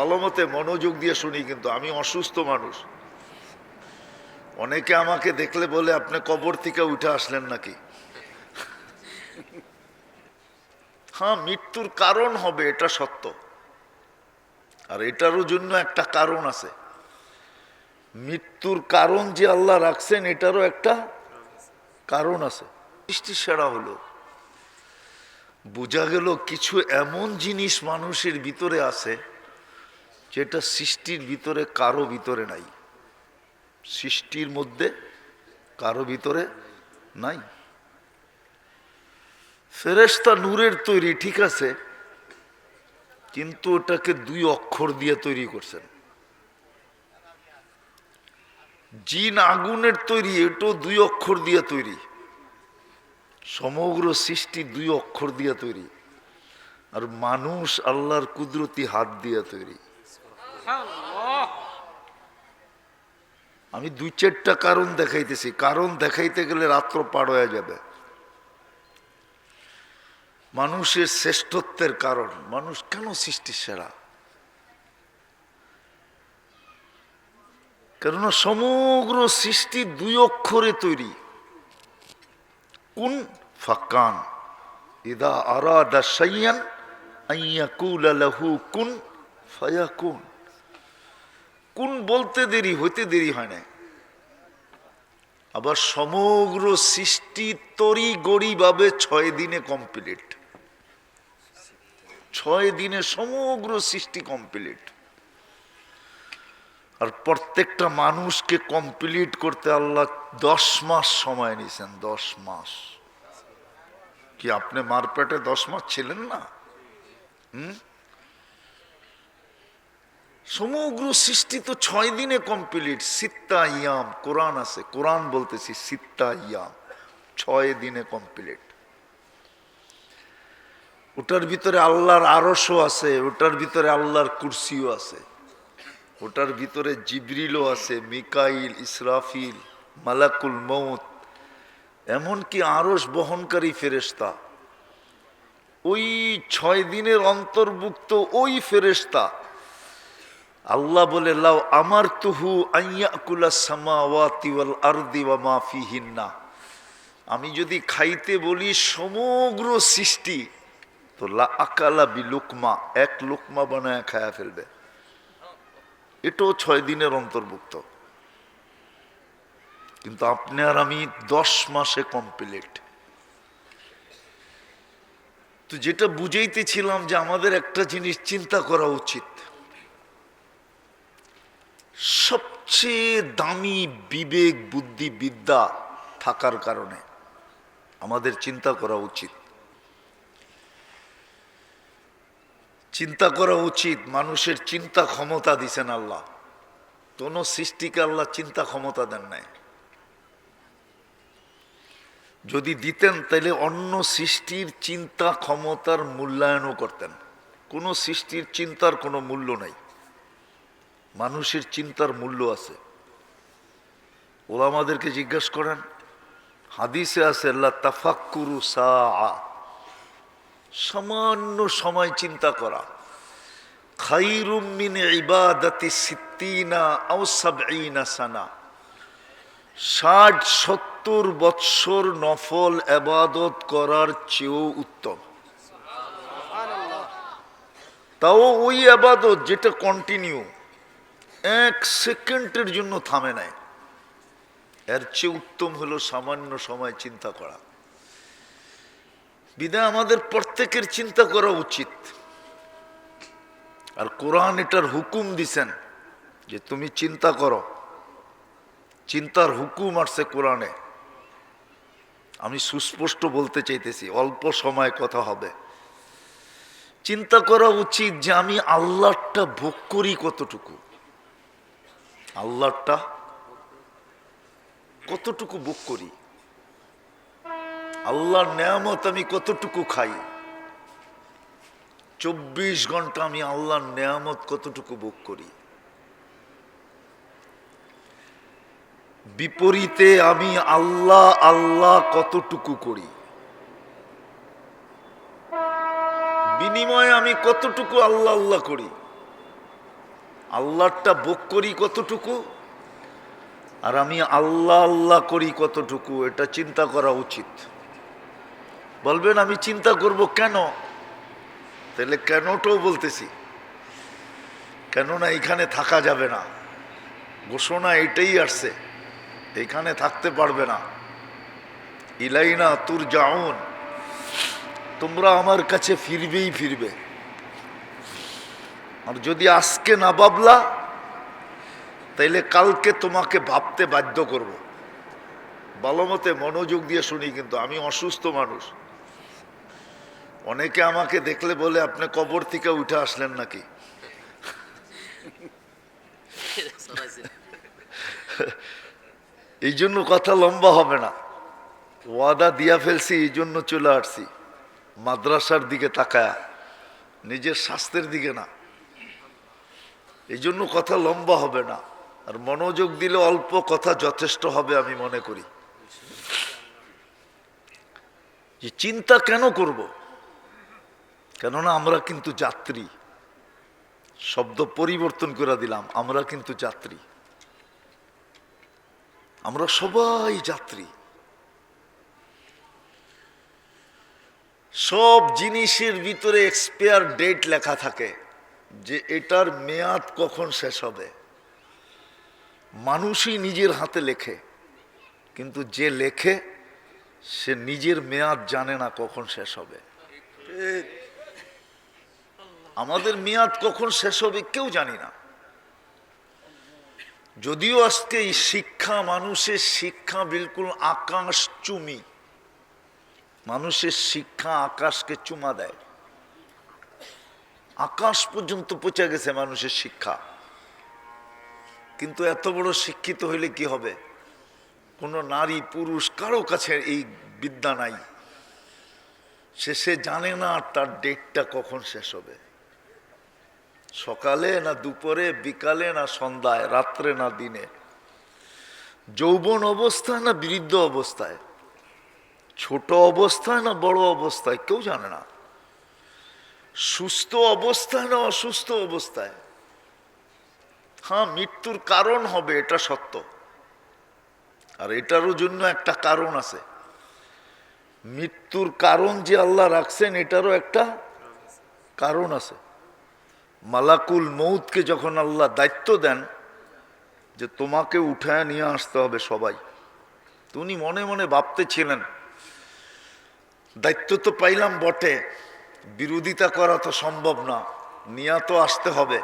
ভালো মতে মনোযোগ দিয়ে শুনি, কিন্তু আমি অসুস্থ মানুষ। অনেকে আমাকে দেখলে বলে, আপনি কবর থেকে উঠে আসলেন নাকি? হ্যাঁ মৃত্যুর কারণ হবে, এটা সত্য। আর এটারও জন্য একটা কারণ আছে। মৃত্যুর কারণ যে আল্লাহ রাখছেন, এটারও একটা কারণ আছে। সৃষ্টি সেরা হলো, বোঝা গেল কিছু এমন জিনিস মানুষের ভিতরে আছে যেটা সৃষ্টির ভিতরে কারও ভিতরে নাই। সৃষ্টির মধ্যে কারও ভিতরে নাই। ফেরেস্তা নূরের তৈরি, ঠিক আছে, কিন্তু ওটাকে দুই অক্ষর দিয়ে তৈরি করছেন। জিন আগুনের তৈরি, এটাও দুই অক্ষর দিয়ে তৈরি। সমগ্র সৃষ্টি দুই অক্ষর দিয়ে তৈরি। আর মানুষ আল্লাহর কুদরতি হাত দিয়ে তৈরি। আমি দুই চারটা কারণ দেখাইতেছি। কারণ দেখাইতে গেলে রাত্র পার হয়ে যাবে। মানুষের শ্রেষ্ঠত্বের কারণ। মানুষ কেন সৃষ্টি সেরা? কেননা সমগ্র সৃষ্টি দুই অক্ষরে তৈরি। কুন ফাকান ইদা আরাদা সাইয়ান কুন ফায়াকুন। কোন বলতে দেরি, হইতে দেরি হয় না আবার সমগ্র সৃষ্টি তরি গড়ি ভাবে ছয় দিনে কমপ্লিট ছয় দিনে সমগ্র সৃষ্টি কমপ্লিট আর প্রত্যেকটা মানুষকে কমপ্লিট করতে আল্লাহ দশ মাস সময় নিয়েছেন, দশ মাস। কি আপনি মারপেটে দশ মাস ছিলেন না? হুম? সমগ্র সৃষ্টি তো ছয় দিনে কমপ্লিট সিত্তা ইয়াম, কোরআন আছে। কোরআন বলতেছি সিত্তা ইয়াম, ছয় দিনে কমপ্লিট ওটার ভিতরে আল্লাহর আরসও আছে, ওটার ভিতরে আল্লাহর কুরসিও আছে। ওটার ভিতরে জিবরিলও আছে, মিকাইল, ইসরাফিল, মালাকুল মৌত এমনকি আরস বহনকারী ফেরেস্তা ওই ছয় দিনের অন্তর্ভুক্ত ওই ফেরেস্তা আল্লাহ বলে লাও আমার তুহু আইয়াকুলা আমি যদি খাইতে বলি সমগ্র সৃষ্টি, তো লা আকালা বি লুকমা, এক লুকমা বানায় খায়া ফেলবে। এটাও ছয় দিনের অন্তর্ভুক্ত। কিন্তু আপনি আর আমি দশ মাসে কমপ্লিট তো যেটা বুঝাইতেছিলাম যে আমাদের একটা জিনিস চিন্তা করা উচিত। সবচেয়ে দামি বিবেক, বুদ্ধি, বিদ্যা থাকার কারণে আমাদের চিন্তা করা উচিত। চিন্তা করা উচিত, মানুষের চিন্তা ক্ষমতা দিছেন আল্লাহ। কোন সৃষ্টিকে আল্লাহ চিন্তা ক্ষমতা দেন নাই। যদি দিতেন, তাহলে অন্য সৃষ্টির চিন্তা ক্ষমতার মূল্যায়নও করতেন। কোনো সৃষ্টির চিন্তার কোনো মূল্য নাই। মানুষের চিন্তার মূল্য আছে। ওরা আমাদেরকে জিজ্ঞাসা করেন, হাদিসে আছে আল্লাহ তাফাক্কুরু সা সামান্য সময় চিন্তা করা। খাইরুমিন ইবাদাতি সিদ্দিনা আও সাবঈনা সানা। ষাট, সত্তর বৎসর নফল এবাদত করার চেয়েও উত্তম। তাও ওই আবাদত যেটা কন্টিনিউ এক সেকেন্ডের জন্য থামে নাই। এর চেয়ে উত্তম হলো সামান্য সময় চিন্তা করা। বিদায় আমাদের প্রত্যেকের চিন্তা করা উচিত। আর কোরআন এটার হুকুম দিছেন যে তুমি চিন্তা করো। চিন্তার হুকুম আসছে কোরআনে। আমি সুস্পষ্ট বলতে চাইতেছি, অল্প সময় কথা হবে। চিন্তা করা উচিত যে আমি আল্লাহটা ভোগ করি কতটুকু। আল্লাহটা কতটুকু বুক করি? আল্লাহর নেয়ামত আমি কতটুকু খাই? চব্বিশ ঘণ্টা আমি আল্লাহর নেয়ামত কতটুকু ভোগ করি? বিপরীতে আমি আল্লাহ আল্লাহ কতটুকু করি? বিনিময়ে আমি কতটুকু আল্লাহ আল্লাহ করি? আল্লাহটা ভোগ করি কতটুকু? আর আমি আল্লাহ আল্লাহ করি কতটুকু? এটা চিন্তা করা উচিত। বলবেন, আমি চিন্তা করব কেন? তাহলে কেনটাও বলতেছি। কেননা এখানে থাকা যাবে না। ঘোষণা এটাই আসছে। এখানে থাকতে পারবে না। ইলাইনা তুর যাউন তোমরা আমার কাছে ফিরবেই ফিরবে। আর যদি আজকে না ভাবলা, তাইলে কালকে তোমাকে ভাবতে বাধ্য করব। ভালো মতে মনোযোগ দিয়ে শুনি কিন্তু আমি অসুস্থ মানুষ। অনেকে আমাকে দেখলে বলে, আপনি কবর থেকে উঠে আসলেন নাকি? এই জন্য কথা লম্বা হবে না। ওয়াদা দিয়া ফেলছি, এই জন্য চলে আসছি। মাদ্রাসার দিকে তাকায়া, নিজের স্বাস্থ্যের দিকে না। এই জন্য কথা লম্বা হবে না। আর মনোযোগ দিলে অল্প কথা যথেষ্ট হবে আমি মনে করি। যে চিন্তা কেন করব? কেননা আমরা কিন্তু যাত্রী। শব্দ পরিবর্তন করে দিলাম, আমরা কিন্তু যাত্রী। আমরা সবাই যাত্রী। সব জিনিসের ভিতরে এক্সপায়ার ডেট লেখা থাকে। যে এটার মেয়াদ কখন শেষ হবে? মানুষই নিজের হাতে লেখে, কিন্তু যে লেখে, সে নিজের মেয়াদ জানে না কখন শেষ হবে। আমাদের মেয়াদ কখন শেষ হবে কেউ জানি না। যদিও আজকে এই শিক্ষা মানুষের শিক্ষা বিলকুল আকাশ চুমি। মানুষের শিক্ষা আকাশকে চুমা দেয়। আকাশ পর্যন্ত পৌঁছে গেছে মানুষের শিক্ষা। কিন্তু এত বড় শিক্ষিত হইলে কি হবে? কোনো নারী, পুরুষ কারও কাছে এই বিদ্যা নাই। সে সে জানে না তার ডেটটা কখন শেষ হবে। সকালে না দুপুরে, বিকালে না সন্ধ্যায়, রাত্রে না দিনে। যৌবন অবস্থায় না বৃদ্ধ অবস্থায়? ছোট অবস্থায় না বড় অবস্থায়? কেউ জানে না। সুস্থ অবস্থা না অসুস্থ অবস্থায়? হ্যাঁ মৃত্যুর কারণ হবে, এটা সত্য। আর এটারও জন্য একটা কারণ আছে। মৃত্যুর কারণ যে আল্লাহ রাখছেন, এটারও একটা কারণ আছে। মালাকুল মৌতকে যখন আল্লাহ দায়িত্ব দেন যে তোমাকে উঠায় নিয়ে আসতে হবে সবাই উনি মনে মনে ভাবতেছিলেন। দায়িত্ব তো পাইলাম বটে। বিরোধিতা করা তো সম্ভব না নিয়া তো আসতে হবে।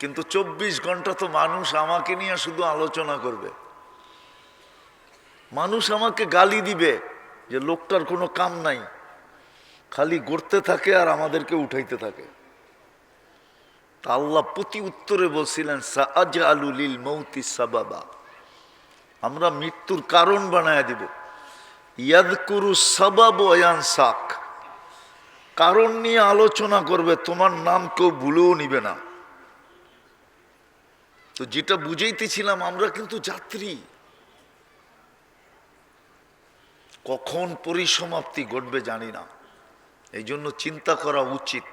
কিন্তু চব্বিশ ঘণ্টা তো মানুষ আমাকে নিয়ে শুধু আলোচনা করবে। মানুষ আমাকে গালি দিবে যে লোকটার কোনো কাম নাই, খালি গড়তে থাকে আর আমাদেরকে উঠাইতে থাকে। তা আল্লাহ প্রতি উত্তরে বলছিলেন সাজ আলুলিল মৌতি সাবাবা। আমরা মৃত্যুর কারণ বানায় দিব। ইয়াদকুরু সাবাব অয়ান সাক কারণ নিয়ে আলোচনা করবে, তোমার নাম কেউ ভুলেও নিবে না। তো যেটা বুঝাইতেছিলাম, আমরা কিন্তু যাত্রী। কখন পরিসমাপ্তি ঘটবে জানি না। এই জন্য চিন্তা করা উচিত।